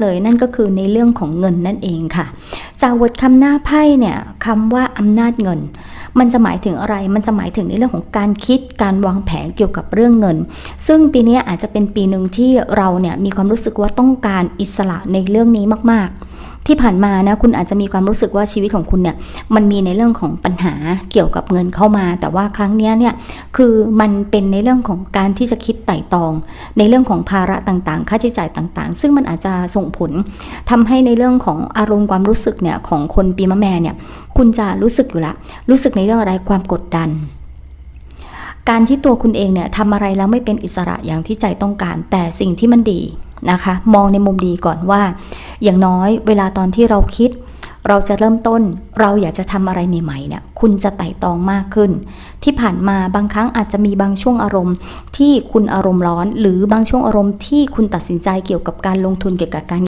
เลยนั่นก็คือในเรื่องของเงินนั่นเองค่ะ จากบทคำหน้าไพ่เนี่ยคำว่าอำนาจเงิน มันจะหมายถึงอะไร มันจะหมายถึงในเรื่องของการคิดการวางแผนเกี่ยวกับเรื่องเงิน ซึ่งปีนี้อาจจะเป็นปีหนึ่งที่เราเนี่ยมีความรู้สึกว่าต้องการอิสระในเรื่องนี้มากๆ ที่ผ่านมานะคุณอาจจะมีความรู้สึกว่าชีวิตของคุณเนี่ยมันมีในเรื่องของปัญหาเกี่ยวกับเงินเข้ามา แต่ว่าครั้งนี้เนี่ยคือมันเป็นในเรื่องของการที่จะคิดไต่ตอง ในเรื่องของภาระต่างๆ ค่าใช้จ่ายต่างๆ ซึ่งมันอาจจะส่งผลทำให้ในเรื่องของอารมณ์ความรู้สึกเนี่ยของคนปีมะแม่เนี่ยคุณจะรู้สึกอยู่ละ รู้สึกในเรื่องอะไรความกดดันการที่ตัวคุณเองเนี่ยทำอะไรแล้วไม่เป็นอิสระอย่างที่ใจต้องการ แต่สิ่งที่มันดีนะคะ มองในมุมดีก่อนว่า อย่างน้อยเวลาตอนที่เราคิด เราจะเริ่มต้น เราอยากจะทำอะไรใหม่ๆเนี่ยคุณจะไต่ตองมากขึ้น ที่ผ่านมาบางครั้งอาจจะมีบางช่วงอารมณ์ ที่คุณอารมณ์ร้อน หรือบางช่วงอารมณ์ที่คุณตัดสินใจเกี่ยวกับการลงทุนเกี่ยวกับการ